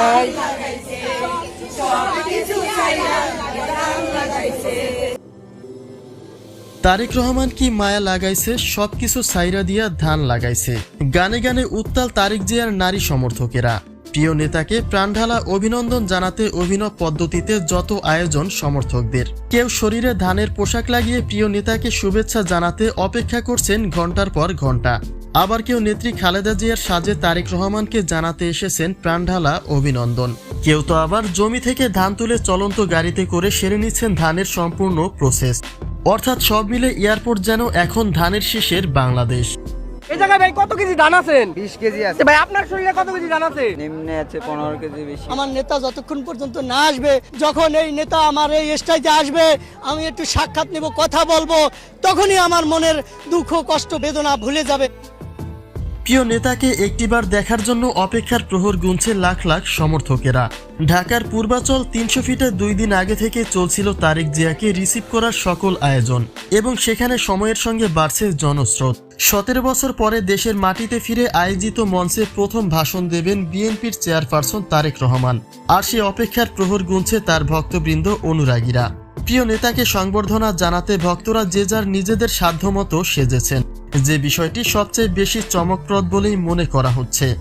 ভাই। তারেক রহমান কি মায়া লাগাইছে? সবকিছু সাইরা দিয়া ধান লাগাইছে। গানে গানে উত্তাল তারেক জিয়ার নারী সমর্থকেরা। প্রিয় নেতাকে প্রাণঢালা অভিনন্দন জানাতে অভিনব পদ্ধতিতে যত আয়োজন সমর্থকদের। কেউ শরীরে ধানের পোশাক লাগিয়ে প্রিয় নেতাকে শুভেচ্ছা জানাতে অপেক্ষা করছেন ঘণ্টার পর ঘণ্টা। আবার কেউ নেত্রী খালেদা জিয়ার সাজে তারেক রহমানকে জানাতে এসেছেন প্রাণঢালা অভিনন্দন। কেউ তো আবার জমি থেকে ধান তুলে চলন্ত গাড়িতে করে সেরে নিচ্ছেন ধানের সম্পূর্ণ প্রসেস অর্থাৎ সব মিলে এয়ারপোর্ট যেন এখন ধানের শীষের বাংলাদেশ। এই জায়গায় ভাই কত কেজি ধান আছেন বিশ কেজি আছে। ভাই আপনার শরীরে কত কেজি ধান আছে? নিম্নে আছে পনেরো কেজি বেশি। আমার নেতা যতক্ষণ পর্যন্ত না আসবে যখন এই নেতা আমার এই স্টেজে আসবে আমি একটু সাক্ষাৎ নেব কথা বলব তখনই আমার মনের দুঃখ কষ্ট বেদনা ভুলে যাবে। প্রিয় নেতাকে একটিবার দেখার জন্য অপেক্ষার প্রহর গুনছে লাখ লাখ সমর্থকেরা। ঢাকার পূর্বাচল তিনশো ফিটে দুই দিন আগে থেকে চলছিল তারেক জিয়াকে রিসিভ করার সকল আয়োজন এবং সেখানে সময়ের সঙ্গে বাড়ছে জনস্রোত। সতেরো বছর পরে দেশের মাটিতে ফিরে আয়োজিত মঞ্চে প্রথম ভাষণ দেবেন বিএনপির চেয়ারপারসন তারেক রহমান। আর সে অপেক্ষার প্রহর গুনছে তার ভক্তবৃন্দ অনুরাগীরা। প্রিয় নেতাকে সংবর্ধনা জানাতে ভক্তরা যে যার নিজেদের সাধ্যমতো সেজেছেন। যে বিষয়টি সবচেয়ে বেশি চমকপ্রদ বলেই মনে করা হচ্ছে।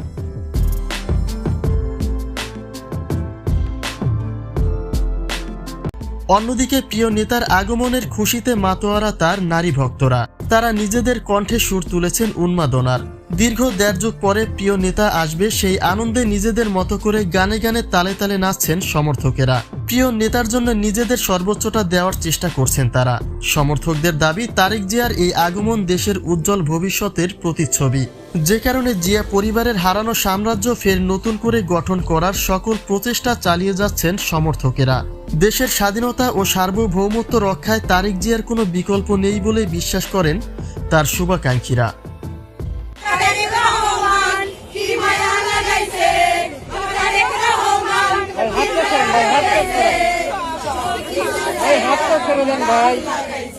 অন্যদিকে প্রিয় নেতার আগমনের খুশিতে মাতোয়ারা তার নারী ভক্তরা। তারা নিজেদের কণ্ঠে সুর তুলেছেন উন্মাদনার দীর্ঘ দেড় যুগ পরে প্রিয় নেতা আসবে, সেই আনন্দে নিজেদের মতো করে গানে গানে তালে তালে নাচছেন সমর্থকেরা। প্রিয় নেতার জন্য নিজেদের সর্বোচ্চটা দেওয়ার চেষ্টা করছেন তারা। সমর্থকদের দাবি, তারেক জিয়ার এই আগমন দেশের উজ্জ্বল ভবিষ্যতের প্রতিচ্ছবি। যে কারণে জিয়া পরিবারের হারানো সাম্রাজ্য ফের নতুন করে গঠন করার সকল প্রচেষ্টা চালিয়ে যাচ্ছেন সমর্থকেরা। দেশের স্বাধীনতা ও সার্বভৌমত্ব রক্ষায় তারিক জিয়ার কোনো বিকল্প নেই বলে বিশ্বাস করেন তার শুভাকাঙ্ক্ষীরা। ভাই।